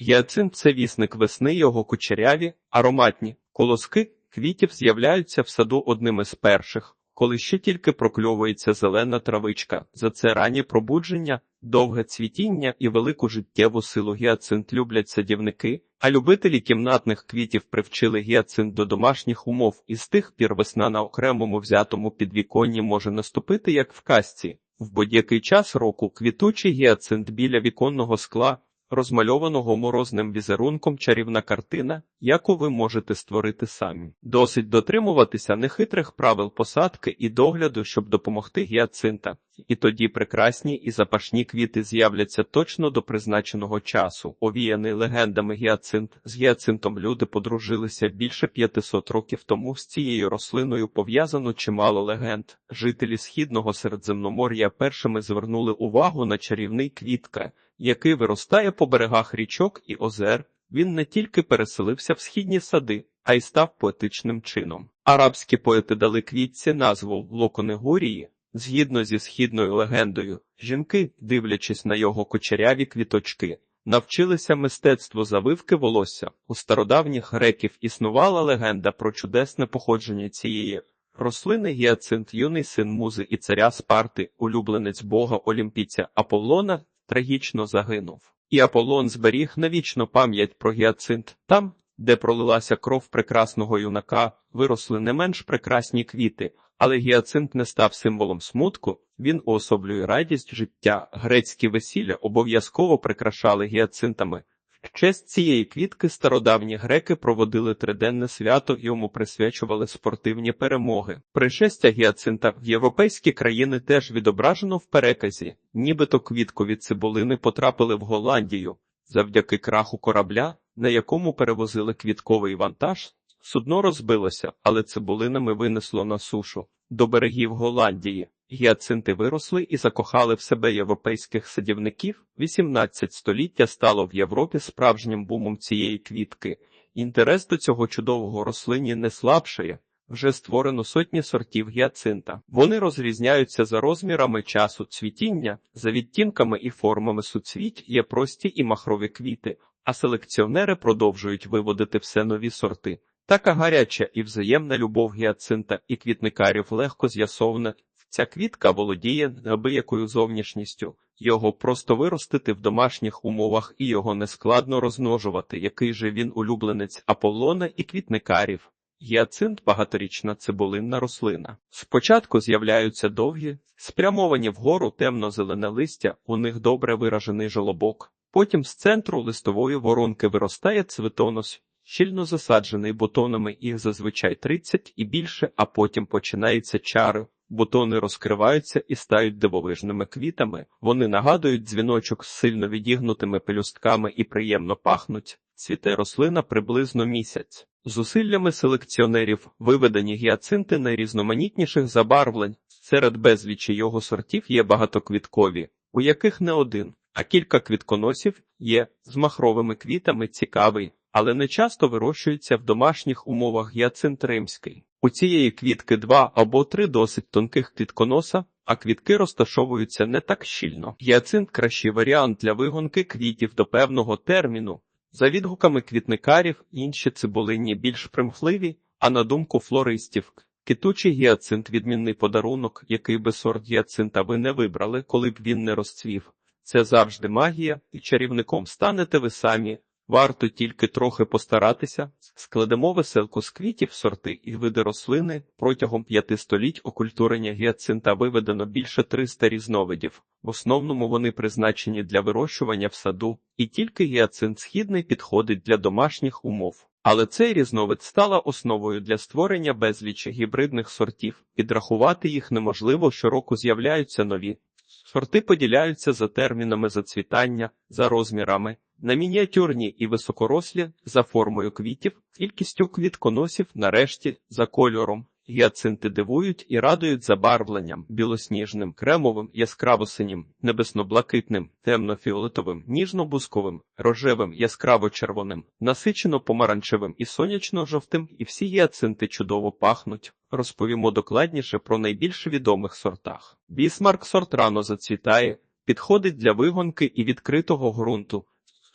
Гіацинт – це вісник весни, його кучеряві, ароматні колоски квітів з'являються в саду одними з перших, коли ще тільки прокльовується зелена травичка. За це ранні пробудження, довге цвітіння і велику життєву силу гіацинт люблять садівники, а любителі кімнатних квітів привчили гіацинт до домашніх умов, і з тих пір весна на окремому взятому підвіконні може наступити, як в казці. В будь-який час року квітучий гіацинт біля віконного скла, розмальованого морозним візерунком чарівна картина, яку ви можете створити самі. Досить дотримуватися нехитрих правил посадки і догляду, щоб допомогти гіацинта. І тоді прекрасні і запашні квіти з'являться точно до призначеного часу. Овіяний легендами гіацинт. З гіацинтом люди подружилися більше 500 років тому. З цією рослиною пов'язано чимало легенд. Жителі східного середземномор'я першими звернули увагу на чарівний квітка, який виростає по берегах річок і озер. Він не тільки переселився в східні сади, а й став поетичним чином. Арабські поети дали квітці назву Локонегорії. Згідно зі східною легендою, жінки, дивлячись на його кочеряві квіточки, навчилися мистецтву завивки волосся. У стародавніх греків існувала легенда про чудесне походження цієї рослини гіацинт, юний син музи і царя Спарти, улюбленець бога Олімпійця Аполлона, трагічно загинув. І Аполлон зберіг навічно пам'ять про гіацинт. Там, де пролилася кров прекрасного юнака, виросли не менш прекрасні квіти. Але гіацинт не став символом смутку, він уособлює радість життя. Грецькі весілля обов'язково прикрашали гіацинтами. В честь цієї квітки стародавні греки проводили триденне свято, йому присвячували спортивні перемоги. Пришестя гіацинта в європейські країни теж відображено в переказі, нібито квіткові цибулини потрапили в Голландію завдяки краху корабля, на якому перевозили квітковий вантаж. Судно розбилося, але цибулинами винесло на сушу до берегів Голландії. Гіацинти виросли і закохали в себе європейських садівників. 18 століття стало в Європі справжнім бумом цієї квітки. Інтерес до цього чудового рослині не слабшає. Вже створено сотні сортів гіацинта. Вони розрізняються за розмірами часу цвітіння, за відтінками і формами суцвіть є прості і махрові квіти, а селекціонери продовжують виводити все нові сорти. Така гаряча і взаємна любов гіацинта і квітникарів легко з'ясована. Ця квітка володіє неабиякою зовнішністю. Його просто виростити в домашніх умовах і його нескладно розмножувати, який же він улюбленець Аполлона і квітникарів. Гіацинт багаторічна цибулинна рослина. Спочатку з'являються довгі, спрямовані вгору темно-зелене листя, у них добре виражений жолобок. Потім з центру листової воронки виростає цвітонос, щільно засаджений бутонами їх зазвичай 30 і більше, а потім починається чари. Бутони розкриваються і стають дивовижними квітами. Вони нагадують дзвіночок з сильно відігнутими пелюстками і приємно пахнуть. Цвіте рослина приблизно місяць. Зусиллями селекціонерів виведені гіацинти найрізноманітніших забарвлень. Серед безлічі його сортів є багатоквіткові, у яких не один, а кілька квітконосів є з махровими квітами цікавий, але не часто вирощується в домашніх умовах гіацинт римський. У цієї квітки два або три досить тонких квітконоса, а квітки розташовуються не так щільно. Гіацинт – кращий варіант для вигонки квітів до певного терміну. За відгуками квітникарів, інші цибулинні більш примхливі, а на думку флористів, китучий гіацинт – відмінний подарунок, який би сорт гіацинта ви не вибрали, коли б він не розцвів. Це завжди магія, і чарівником станете ви самі. Варто тільки трохи постаратися, складемо веселку з квітів, сорти і види рослини. Протягом п'яти століть окультурення гіацинта виведено більше 300 різновидів. В основному вони призначені для вирощування в саду, і тільки гіацинт східний підходить для домашніх умов. Але цей різновид стала основою для створення безлічі гібридних сортів. Підрахувати їх неможливо, щороку з'являються нові. Сорти поділяються за термінами зацвітання, за розмірами. На мініатюрні і високорослі за формою квітів, кількістю квітконосів, нарешті, за кольором. Гіацинти дивують і радують забарвленням білосніжним, кремовим, яскраво-синім, небесно-блакитним, темно-фіолетовим, ніжно-бусковим, рожевим, яскраво-червоним, насичено-помаранчевим і сонячно-жовтим, і всі гіацинти чудово пахнуть. Розповімо докладніше про найбільш відомих сортах. Бісмарк сорт рано зацвітає, підходить для вигонки і відкритого ґрунту.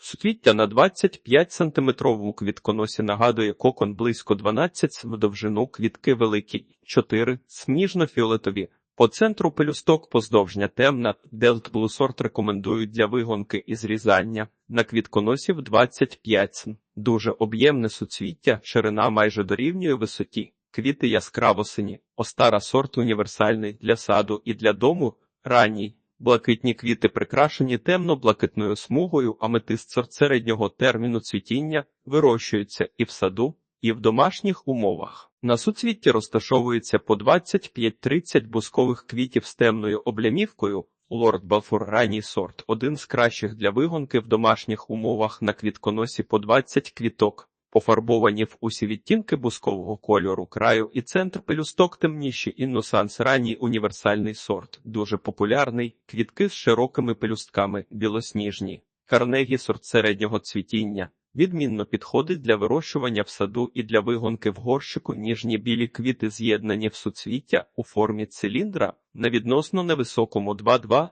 Суцвіття на 25 сантиметровому квітконосі нагадує кокон близько 12 см в довжину, квітки великі, 4 сніжно-фіолетові. По центру пелюсток поздовжня темна, Делт Blue сорт рекомендують для вигонки і зрізання. На квітконосі в 25 см. Дуже об'ємне суцвіття, ширина майже дорівнює висоті. Квіти яскраво сині. Остара сорт універсальний для саду і для дому, ранній. Блакитні квіти прикрашені темно-блакитною смугою, аметист сорт середнього терміну цвітіння вирощується і в саду, і в домашніх умовах. На суцвітті розташовується по 25-30 бускових квітів з темною облямівкою. Лорд Балфур ранній сорт один з кращих для вигонки в домашніх умовах на квітконосі по 20 квіток. Пофарбовані в усі відтінки бускового кольору краю і центр пелюсток темніші інносанс ранній універсальний сорт, дуже популярний, квітки з широкими пелюстками, білосніжні, карнегі сорт середнього цвітіння. Відмінно підходить для вирощування в саду і для вигонки в горщику ніжні білі квіти з'єднані в суцвіття у формі циліндра на відносно невисокому 2-2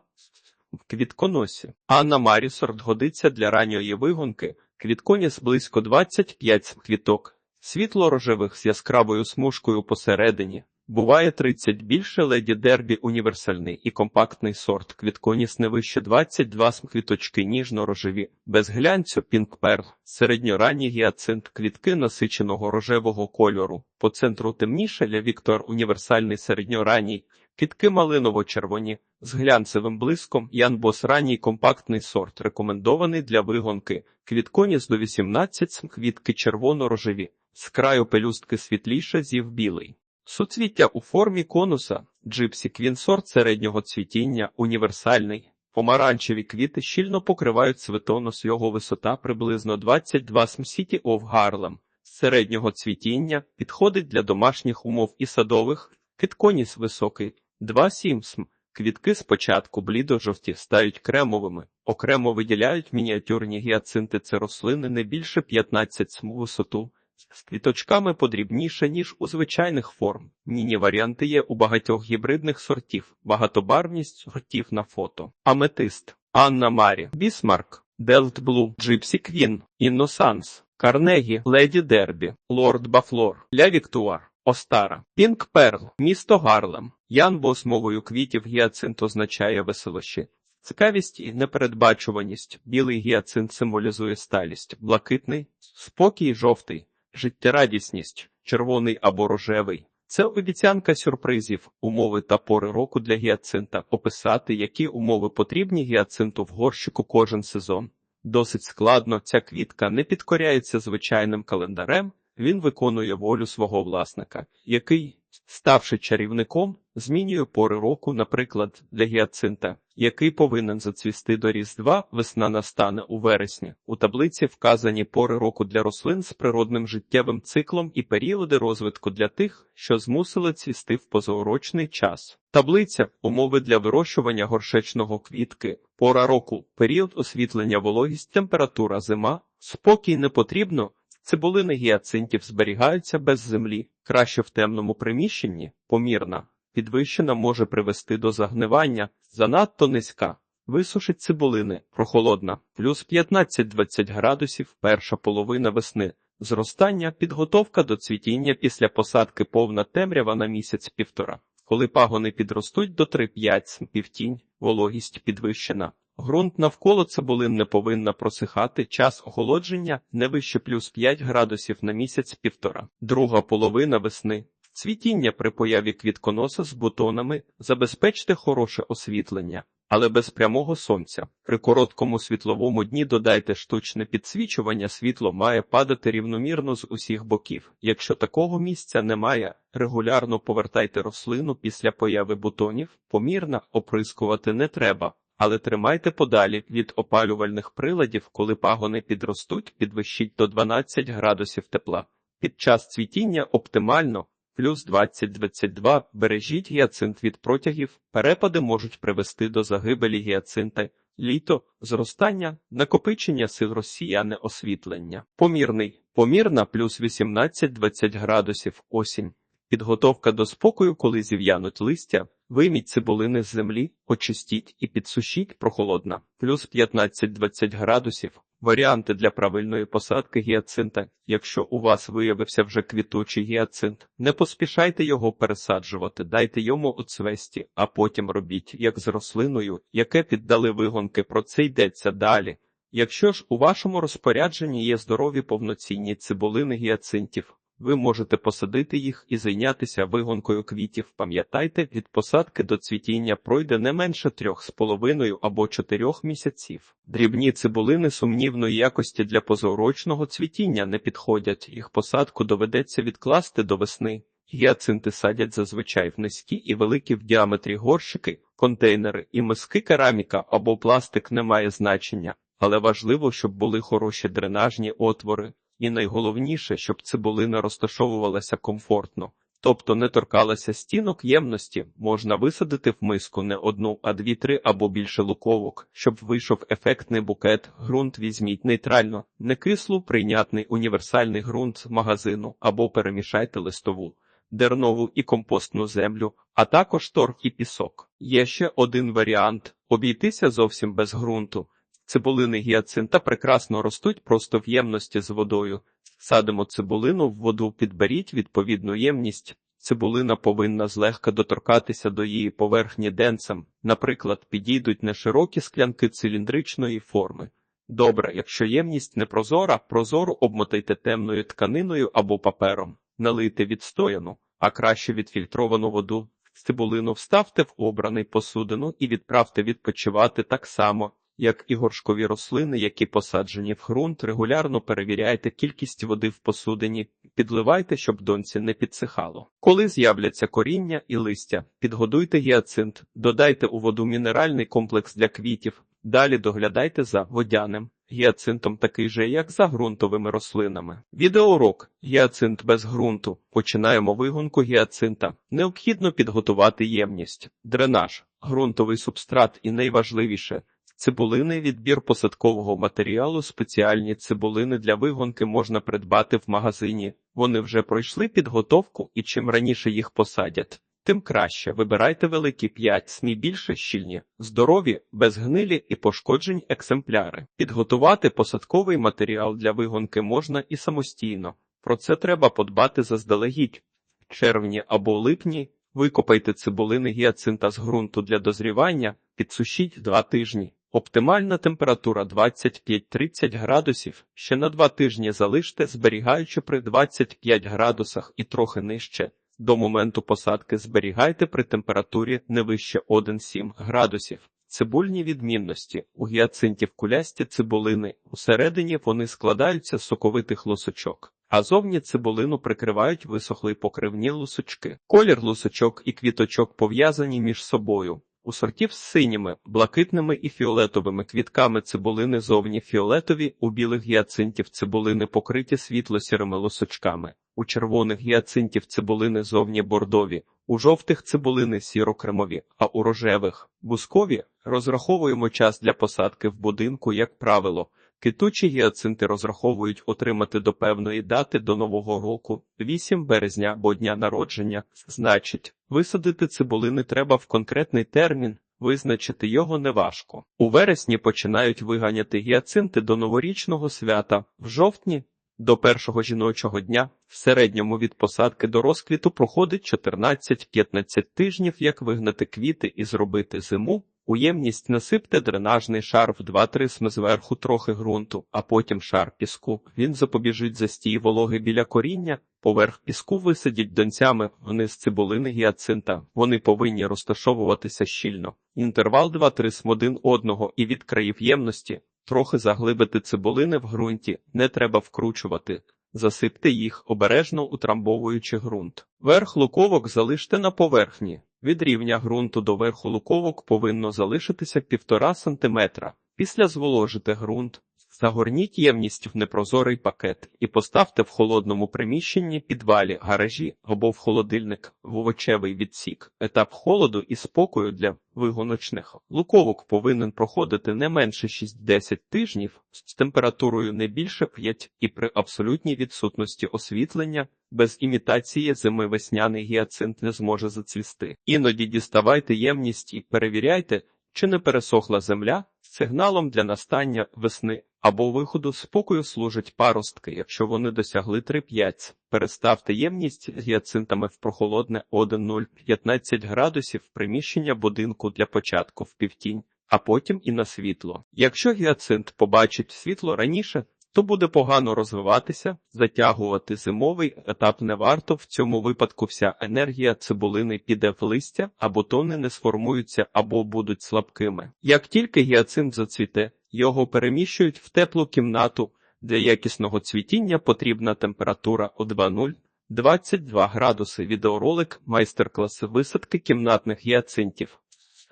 в квітконосі. Анна Марі сорт годиться для ранньої вигонки, квітконіс близько 25 квіток, світло-рожевих з яскравою смужкою посередині. Буває 30 більше леді дербі універсальний і компактний сорт. Квітконіс не вище 22 см квіточки ніжно-рожеві, без глянцю пінк перл, середньоранній гіацинт, квітки насиченого рожевого кольору. По центру темніше ля Віктор універсальний середньоранній, квітки малиново-червоні, з глянцевим блиском, Янбос ранній компактний сорт, рекомендований для вигонки. Квітконіс до 18 см, квітки червоно-рожеві, з краю пелюстки світліше зів білий. Суцвіття у формі конуса, джипсі квінсорт середнього цвітіння, універсальний. Помаранчеві квіти щільно покривають цветонос, його висота приблизно 22 см City of Harlem. З середнього цвітіння підходить для домашніх умов і садових, квітконіс високий, 2,7 см. Квітки спочатку блідо-жовті стають кремовими, окремо виділяють мініатюрні гіацинти це рослини не більше 15 см висоту. З квіточками подрібніше, ніж у звичайних форм. Міні-варіанти є у багатьох гібридних сортів, багатобарвність сортів на фото. Аметист, Анна Марі, Бісмарк, Делт Блу, Джипсі Квін, Інносанс, Карнегі, Леді Дербі, Лорд Бафлор, Ля Віктуар. Остара, Пінк Перл, місто Гарлем, Янбос мовою квітів гіацинт означає веселощі. Цікавість і непередбачуваність. Білий гіацинт символізує сталість, блакитний, спокій жовтий, життєрадісність, червоний або рожевий. Це обіцянка сюрпризів, умови та пори року для гіацинта, описати, які умови потрібні гіацинту в горщику кожен сезон. Досить складно, ця квітка не підкоряється звичайним календарем, він виконує волю свого власника, який, ставши чарівником, змінює пори року, наприклад, для гіацинта, який повинен зацвісти до Різдва, весна настане у вересні. У таблиці вказані пори року для рослин з природним життєвим циклом і періоди розвитку для тих, що змусили цвісти в позаурочний час. Таблиця умови для вирощування горшечного квітки, пора року, період освітлення, вологість, температура, зима, спокій не потрібно. Цибулини гіацинтів зберігаються без землі, краще в темному приміщенні, помірна. Підвищена може привести до загнивання, занадто низька. Висушить цибулини, прохолодна, плюс 15-20 градусів, перша половина весни. Зростання, підготовка до цвітіння після посадки повна темрява на місяць-півтора. Коли пагони підростуть до 3-5 півтінь, вологість підвищена. Грунт навколо цибулин не повинна просихати, час охолодження не вище плюс 5 градусів на місяць-півтора. Друга половина весни. Цвітіння при появі квітконоса з бутонами забезпечте хороше освітлення, але без прямого сонця. При короткому світловому дні додайте штучне підсвічування, світло має падати рівномірно з усіх боків. Якщо такого місця немає, регулярно повертайте рослину після появи бутонів, помірно оприскувати не треба. Але тримайте подалі від опалювальних приладів, коли пагони підростуть, підвищіть до 12 градусів тепла. Під час цвітіння оптимально плюс 20-22 бережіть гіацинт від протягів, перепади можуть привести до загибелі гіацинта, літо, зростання, накопичення сил росіяни освітлення. Помірний, помірна плюс 18-20 градусів осінь. Підготовка до спокою, коли зів'януть листя, вийміть цибулини з землі, очистіть і підсушіть прохолодна, плюс 15-20 градусів, Варіанти для правильної посадки гіацинта. Якщо у вас виявився вже квітучий гіацинт, не поспішайте його пересаджувати, дайте йому оцвесті, а потім робіть, як з рослиною, яке піддали вигонки, про це йдеться далі. Якщо ж у вашому розпорядженні є здорові повноцінні цибулини гіацинтів, ви можете посадити їх і зайнятися вигонкою квітів. Пам'ятайте, від посадки до цвітіння пройде не менше трьох з половиною або чотирьох місяців. Дрібні цибулини сумнівної якості для позаурочного цвітіння не підходять, їх посадку доведеться відкласти до весни. Гіацинти садять зазвичай в низькі і великі в діаметрі горщики, контейнери і миски кераміка або пластик не має значення, але важливо, щоб були хороші дренажні отвори. І найголовніше, щоб цибулина розташовувалася комфортно, тобто не торкалася стінок ємності, можна висадити в миску не одну, а дві-три або більше луковок, щоб вийшов ефектний букет. Ґрунт візьміть нейтрально, не кислу, прийнятний універсальний ґрунт з магазину або перемішайте листову, дернову і компостну землю, а також торф і пісок. Є ще один варіант обійтися зовсім без ґрунту. Цибулини гіацинта прекрасно ростуть просто в ємності з водою. Садимо цибулину в воду, підберіть відповідну ємність. Цибулина повинна злегка доторкатися до її поверхні денцем. Наприклад, підійдуть не широкі склянки циліндричної форми. Добре, якщо ємність не прозора, прозору обмотайте темною тканиною або папером, налийте відстояну, а краще відфільтровану воду. Цибулину вставте в обраний посудину і відправте відпочивати так само як і горшкові рослини, які посаджені в ґрунт, регулярно перевіряйте кількість води в посудині, підливайте, щоб донці не підсихало. Коли з'являться коріння і листя, підгодуйте гіацинт, додайте у воду мінеральний комплекс для квітів, далі доглядайте за водяним. Гіацинтом такий же, як за ґрунтовими рослинами. Відеоурок гіацинт без ґрунту. Починаємо вигонку гіацинта. Необхідно підготувати ємність, дренаж, ґрунтовий субстрат і найважливіше Цибулини відбір посадкового матеріалу. Спеціальні цибулини для вигонки можна придбати в магазині. Вони вже пройшли підготовку і чим раніше їх посадять, тим краще. Вибирайте великі 5 смі більше щільні, здорові, без гнилі і пошкоджень екземпляри. Підготувати посадковий матеріал для вигонки можна і самостійно. Про це треба подбати заздалегідь. В червні або липні викопайте цибулини гіацинта з ґрунту для дозрівання, підсушіть 2 тижні. Оптимальна температура 25-30 градусів. Ще на два тижні залиште, зберігаючи при 25 градусах і трохи нижче. До моменту посадки зберігайте при температурі не вище 1,7 градусів. Цибульні відмінності у гіацинтів кулясті цибулини. Усередині вони складаються з соковитих лусочок, а зовні цибулину прикривають висохлі покривні лусочки. Колір лусочок і квіточок пов'язані між собою. У сортів з синіми, блакитними і фіолетовими квітками цибулини зовні фіолетові, у білих гіацинтів цибулини покриті світло-сірими лосочками, у червоних гіацинтів цибулини зовні бордові, у жовтих цибулини сіро-кремові, а у рожевих бускові розраховуємо час для посадки в будинку, як правило. Китучі гіацинти розраховують отримати до певної дати до нового року, 8 березня або дня народження. Значить, висадити цибулини треба в конкретний термін, визначити його неважко. У вересні починають виганяти гіацинти до новорічного свята, в жовтні до першого жіночого дня. В середньому від посадки до розквіту проходить 14-15 тижнів, як вигнати квіти і зробити зиму. У ємність насипте дренажний шар в 2-3 см зверху трохи ґрунту, а потім шар піску. Він запобіжить застій вологи біля коріння, поверх піску висадіть донцями вниз цибулини гіацинта. Вони повинні розташовуватися щільно. Інтервал 2-3 см один одного і від країв ємності. Трохи заглибити цибулини в ґрунті, не треба вкручувати. Засипте їх, обережно утрамбовуючи ґрунт. Верх луковок залиште на поверхні. Від рівня ґрунту до верху луковок повинно залишитися півтора сантиметра. Після зволожите ґрунт, загорніть ємність в непрозорий пакет і поставте в холодному приміщенні підвалі, гаражі або в холодильник в овочевий відсік. Етап холоду і спокою для вигоночних луковок повинен проходити не менше 6-10 тижнів з температурою не більше 5 і при абсолютній відсутності освітлення. Без імітації зими весняний гіацинт не зможе зацвісти. Іноді діставайте ємність і перевіряйте, чи не пересохла земля з сигналом для настання весни або виходу спокою служать паростки, якщо вони досягли 3-5. Переставте ємність з гіацинтами в прохолодне 1-0-15 градусів приміщення будинку для початку в півтінь, а потім і на світло. Якщо гіацинт побачить світло раніше, то буде погано розвиватися, затягувати зимовий етап не варто. В цьому випадку вся енергія цибулини піде в листя, а бутони не сформуються або будуть слабкими. Як тільки гіацинт зацвіте, його переміщують в теплу кімнату. Для якісного цвітіння потрібна температура у 2,0 22 градуси. Відеоролик майстер-класи висадки кімнатних гіацинтів.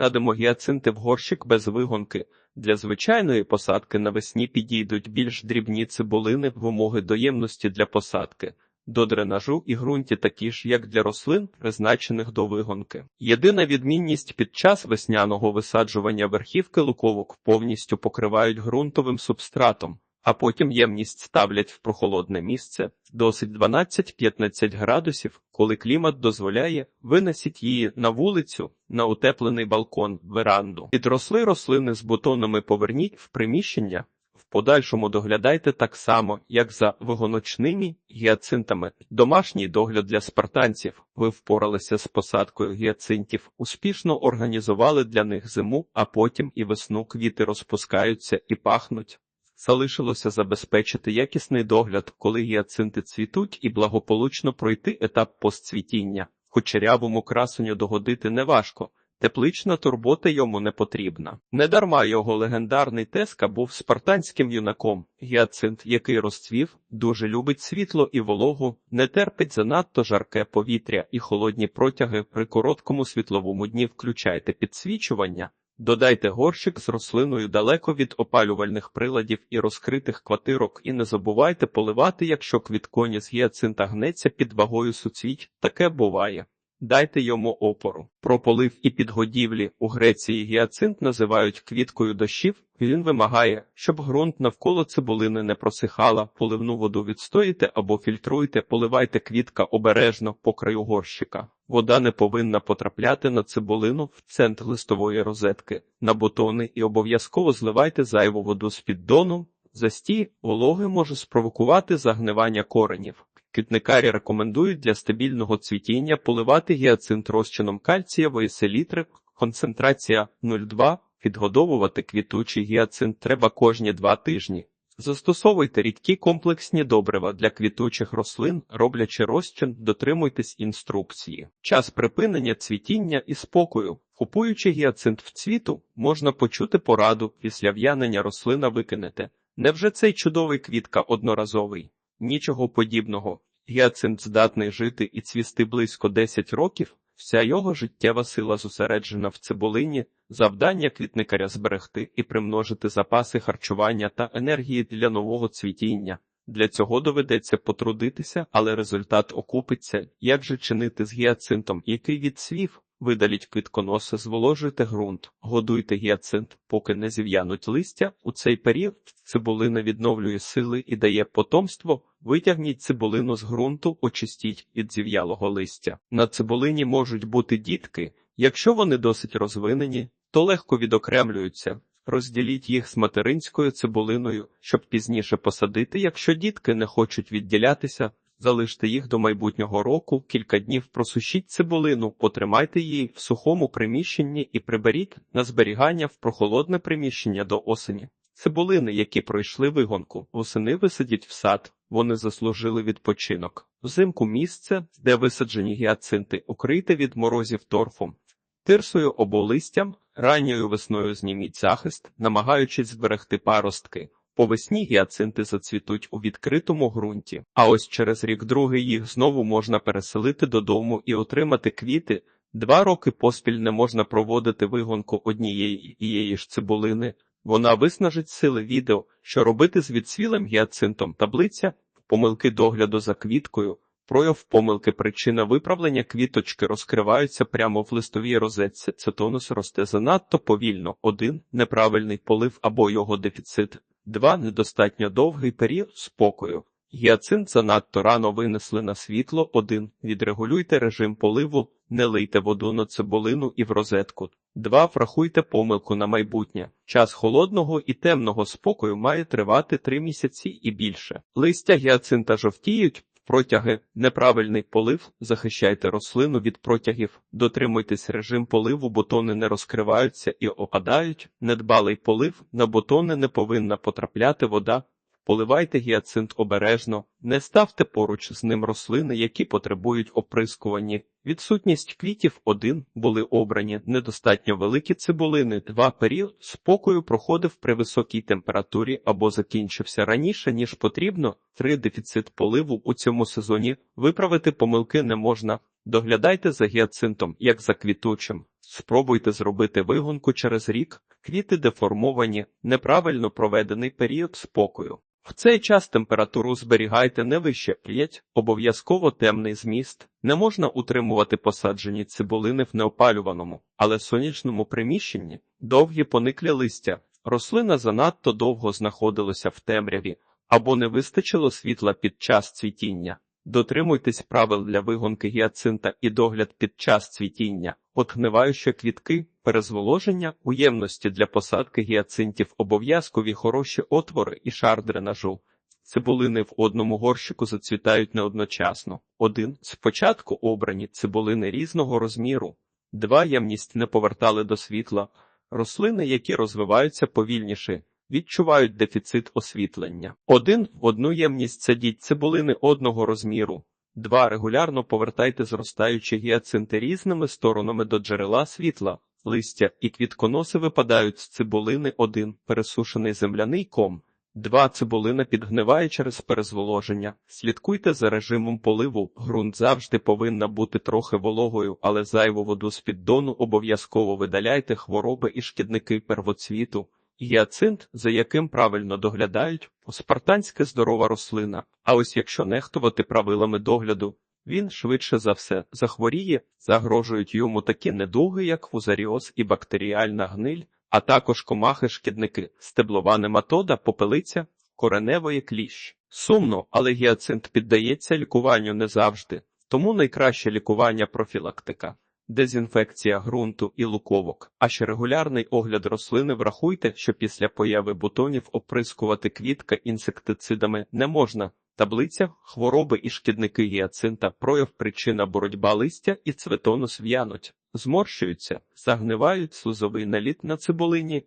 Садимо гіацинти в горщик без вигонки. Для звичайної посадки навесні підійдуть більш дрібні цибулини вимоги до ємності для посадки. До дренажу і ґрунті такі ж, як для рослин, призначених до вигонки. Єдина відмінність під час весняного висаджування верхівки луковок повністю покривають ґрунтовим субстратом, а потім ємність ставлять в прохолодне місце, досить 12-15 градусів, коли клімат дозволяє, винесіть її на вулицю, на утеплений балкон, веранду. Підросли рослини з бутонами поверніть в приміщення, в подальшому доглядайте так само, як за вигоночними гіацинтами. Домашній догляд для спартанців. Ви впоралися з посадкою гіацинтів, успішно організували для них зиму, а потім і весну квіти розпускаються і пахнуть. Залишилося забезпечити якісний догляд, коли гіацинти цвітуть, і благополучно пройти етап постцвітіння. Кучерявому красенню догодити неважко. Теплична турбота йому не потрібна. Недарма його легендарний Теска був спартанським юнаком. Гіацинт, який розцвів, дуже любить світло і вологу, не терпить занадто жарке повітря і холодні протяги. При короткому світловому дні включайте підсвічування. Додайте горщик з рослиною далеко від опалювальних приладів і розкритих квартирок, і не забувайте поливати, якщо квітконі з гіацинта гнеться під вагою суцвіть. Таке буває. Дайте йому опору. Про полив і підгодівлі у Греції гіацинт називають квіткою дощів. Він вимагає, щоб ґрунт навколо цибулини не просихала, поливну воду відстоїте або фільтруйте, поливайте квітка обережно по краю горщика. Вода не повинна потрапляти на цибулину в центр листової розетки, на бутони і обов'язково зливайте зайву воду з піддону. Застій вологи може спровокувати загнивання коренів. Квітникарі рекомендують для стабільного цвітіння поливати гіацинт розчином кальцієвої селітри, концентрація 0,2, підгодовувати квітучий гіацинт треба кожні два тижні. Застосовуйте рідкі комплексні добрива для квітучих рослин, роблячи розчин, дотримуйтесь інструкції. Час припинення цвітіння і спокою. Купуючи гіацинт в цвіту, можна почути пораду після в'янення рослина викинете. Невже цей чудовий квітка одноразовий? Нічого подібного. Гіацинт здатний жити і цвісти близько 10 років. Вся його життєва сила зосереджена в цибулині, завдання квітникаря зберегти і примножити запаси харчування та енергії для нового цвітіння. Для цього доведеться потрудитися, але результат окупиться. Як же чинити з гіацинтом, який відсвів? Видаліть квітконоси, зволожуйте ґрунт, годуйте гіацинт, поки не зів'януть листя. У цей період цибулина відновлює сили і дає потомство. Витягніть цибулину з ґрунту, очистіть від зів'ялого листя. На цибулині можуть бути дітки. Якщо вони досить розвинені, то легко відокремлюються. Розділіть їх з материнською цибулиною, щоб пізніше посадити. Якщо дітки не хочуть відділятися, залиште їх до майбутнього року, кілька днів просушіть цибулину, потримайте її в сухому приміщенні і приберіть на зберігання в прохолодне приміщення до осені. Цибулини, які пройшли вигонку, восени висадіть в сад, вони заслужили відпочинок. Взимку місце, де висаджені гіацинти, укрийте від морозів торфом. Тирсою або листям, ранньою весною зніміть захист, намагаючись зберегти паростки. По весні гіацинти зацвітуть у відкритому ґрунті, а ось через рік другий їх знову можна переселити додому і отримати квіти. Два роки поспіль не можна проводити вигонку однієї ієї ж цибулини. Вона виснажить сили відео, що робити з відсвілим гіацинтом таблиця, помилки догляду за квіткою, прояв помилки причина виправлення квіточки розкриваються прямо в листовій розетці. Цитонус росте занадто повільно. Один неправильний полив або його дефіцит. Два недостатньо довгий період спокою. Гіацинт занадто рано винесли на світло. Один відрегулюйте режим поливу. Не лийте воду на цибулину і в розетку. 2. Врахуйте помилку на майбутнє. Час холодного і темного спокою має тривати 3 місяці і більше. Листя гіацинта жовтіють, Протяги, неправильний полив, захищайте рослину від протягів, дотримуйтесь режим поливу, бутони не розкриваються і опадають. Недбалий полив на бутони не повинна потрапляти вода. Поливайте гіацинт обережно, не ставте поруч з ним рослини, які потребують оприскування. Відсутність квітів один були обрані недостатньо великі цибулини. Два період спокою проходив при високій температурі або закінчився раніше ніж потрібно. Три дефіцит поливу у цьому сезоні. Виправити помилки не можна. Доглядайте за гіацинтом, як за квітучим. Спробуйте зробити вигонку через рік. Квіти деформовані, неправильно проведений період спокою. В цей час температуру зберігайте не вище 5, обов'язково темний зміст. Не можна утримувати посаджені цибулини в неопалюваному, але сонячному приміщенні довгі пониклі листя. Рослина занадто довго знаходилася в темряві або не вистачило світла під час цвітіння. Дотримуйтесь правил для вигонки гіацинта і догляд під час цвітіння, отгниваючі квітки, перезволоження, уємності для посадки гіацинтів, обов'язкові хороші отвори і шар дренажу. Цибулини в одному горщику зацвітають не одночасно. Один спочатку обрані цибулини різного розміру, два ємність не повертали до світла, рослини, які розвиваються повільніше, відчувають дефіцит освітлення. Один в одну ємність садіть цибулини одного розміру. Два регулярно повертайте зростаючі гіацинти різними сторонами до джерела світла. Листя і квітконоси випадають з цибулини один пересушений земляний ком. Два цибулина підгниває через перезволоження. Слідкуйте за режимом поливу. Грунт завжди повинна бути трохи вологою, але зайву воду з піддону обов'язково видаляйте хвороби і шкідники первоцвіту. Гіацинт, за яким правильно доглядають, спартанська здорова рослина. А ось якщо нехтувати правилами догляду, він швидше за все захворіє, загрожують йому такі недуги, як фузаріоз і бактеріальна гниль, а також комахи-шкідники, стеблова нематода, попелиця, кореневої кліщ. Сумно, але гіацинт піддається лікуванню не завжди, тому найкраще лікування профілактика дезінфекція ґрунту і луковок, а ще регулярний огляд рослини. Врахуйте, що після появи бутонів оприскувати квітка інсектицидами не можна. Таблиця хвороби і шкідники гіацинта, прояв причина боротьба листя і цветонус в'януть, зморщуються, загнивають слузовий наліт на цибулині,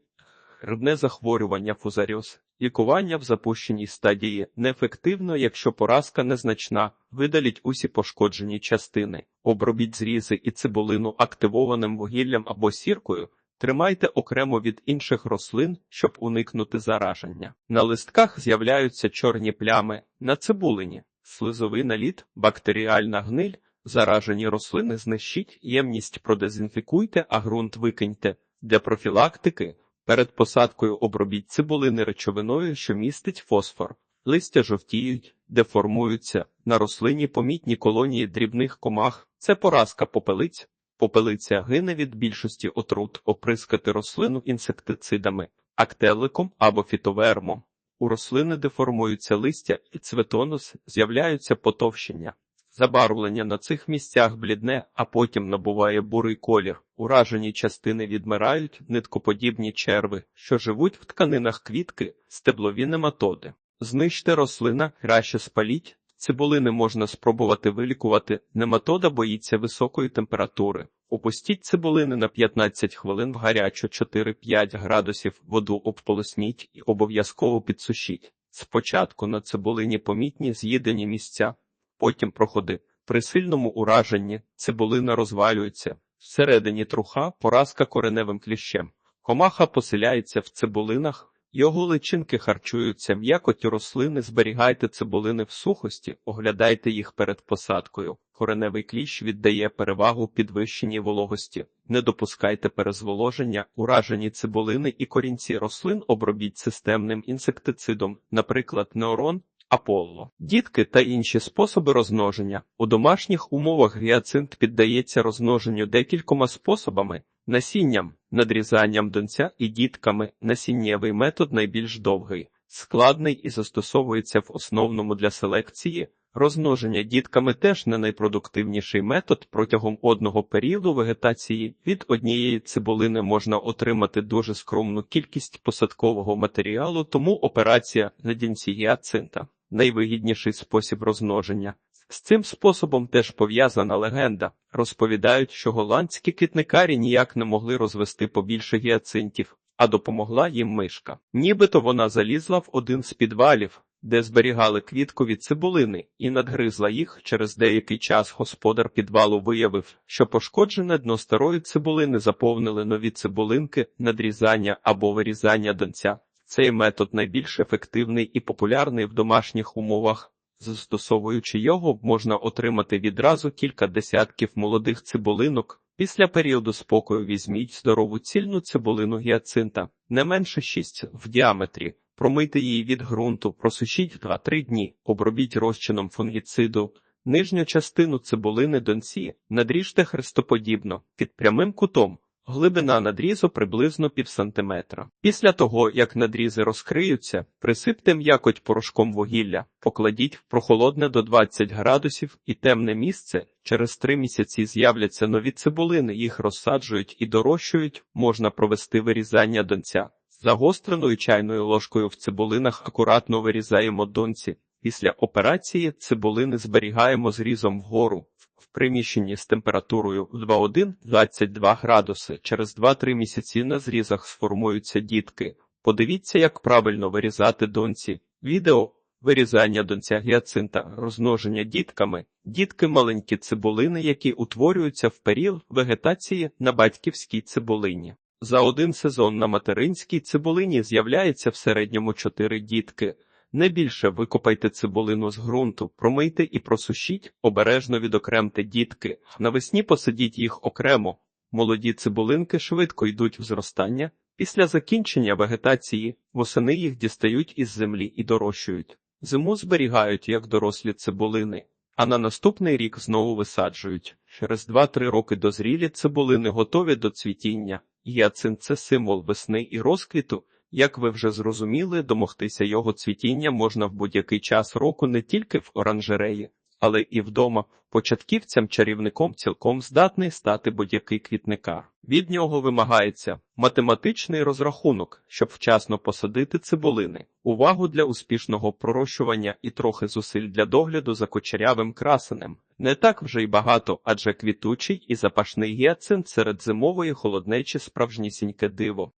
грибне захворювання фузаріоз, Лікування в запущеній стадії. Неефективно, якщо поразка незначна, видаліть усі пошкоджені частини, обробіть зрізи і цибулину активованим вугіллям або сіркою, тримайте окремо від інших рослин, щоб уникнути зараження. На листках з'являються чорні плями. На цибулині, слизовий наліт, бактеріальна гниль, заражені рослини знищіть, ємність продезінфікуйте, а ґрунт викиньте. Для профілактики Перед посадкою обробіть цибулини речовиною, що містить фосфор. Листя жовтіють, деформуються, на рослині помітні колонії дрібних комах. Це поразка попелиць. Попелиця гине від більшості отрут оприскати рослину інсектицидами, актеликом або фітовермом. У рослини деформуються листя і цветонус, з'являються потовщення. Забарвлення на цих місцях блідне, а потім набуває бурий колір. Уражені частини відмирають ниткоподібні черви, що живуть в тканинах квітки, стеблові нематоди. Знищте рослина, краще спаліть. Цибулини можна спробувати вилікувати. Нематода боїться високої температури. Опустіть цибулини на 15 хвилин в гарячу 4-5 градусів, воду обполосніть і обов'язково підсушіть. Спочатку на цибулині помітні з'їдені місця потім проходи. При сильному ураженні цибулина розвалюється, всередині труха поразка кореневим кліщем. Комаха поселяється в цибулинах, його личинки харчуються м'якотю рослини, зберігайте цибулини в сухості, оглядайте їх перед посадкою. Кореневий кліщ віддає перевагу підвищеній вологості. Не допускайте перезволоження, уражені цибулини і корінці рослин обробіть системним інсектицидом, наприклад, неорон Аполло. Дітки та інші способи розмноження. У домашніх умовах гіацинт піддається розмноженню декількома способами: насінням, надрізанням донця і дітками. Насіннєвий метод найбільш довгий, складний і застосовується в основному для селекції. Розмноження дітками теж не найпродуктивніший метод протягом одного періоду вегетації. Від однієї цибулини можна отримати дуже скромну кількість посадкового матеріалу, тому операція на дінці гіацинта – найвигідніший спосіб розмноження. З цим способом теж пов'язана легенда. Розповідають, що голландські квітникарі ніяк не могли розвести побільше гіацинтів, а допомогла їм мишка. Нібито вона залізла в один з підвалів, де зберігали квіткові цибулини, і надгризла їх. Через деякий час господар підвалу виявив, що пошкоджене дно старої цибулини заповнили нові цибулинки, надрізання або вирізання донця. Цей метод найбільш ефективний і популярний в домашніх умовах. Застосовуючи його, можна отримати відразу кілька десятків молодих цибулинок. Після періоду спокою візьміть здорову цільну цибулину гіацинта, не менше 6 в діаметрі. Промийте її від ґрунту, просушіть 2-3 дні, обробіть розчином фунгіциду. Нижню частину цибулини донці надріжте хрестоподібно, під прямим кутом. Глибина надрізу приблизно пів сантиметра. Після того, як надрізи розкриються, присипте м'якоть порошком вугілля, покладіть в прохолодне до 20 градусів і темне місце. Через три місяці з'являться нові цибулини, їх розсаджують і дорощують, можна провести вирізання донця. Загостреною чайною ложкою в цибулинах акуратно вирізаємо донці. Після операції цибулини зберігаємо зрізом вгору. Приміщенні з температурою 2,1-22 градуси. Через 2-3 місяці на зрізах сформуються дітки. Подивіться, як правильно вирізати донці. Відео вирізання донця гіацинта, розмноження дітками. Дітки маленькі цибулини, які утворюються в період вегетації на батьківській цибулині. За один сезон на материнській цибулині з'являється в середньому 4 дітки. Не більше викопайте цибулину з ґрунту, промийте і просушіть, обережно відокремте дітки. Навесні посадіть їх окремо. Молоді цибулинки швидко йдуть в зростання. Після закінчення вегетації восени їх дістають із землі і дорощують. Зиму зберігають як дорослі цибулини, а на наступний рік знову висаджують. Через 2-3 роки дозрілі цибулини готові до цвітіння. Гіацинт – це символ весни і розквіту. Як ви вже зрозуміли, домогтися його цвітіння можна в будь-який час року не тільки в оранжереї, але і вдома. Початківцям чарівником цілком здатний стати будь-який квітникар. Від нього вимагається математичний розрахунок, щоб вчасно посадити цибулини, увагу для успішного пророщування і трохи зусиль для догляду за кучерявим красенем. Не так вже й багато, адже квітучий і запашний гіацинт серед зимової холоднечі справжнісіньке диво.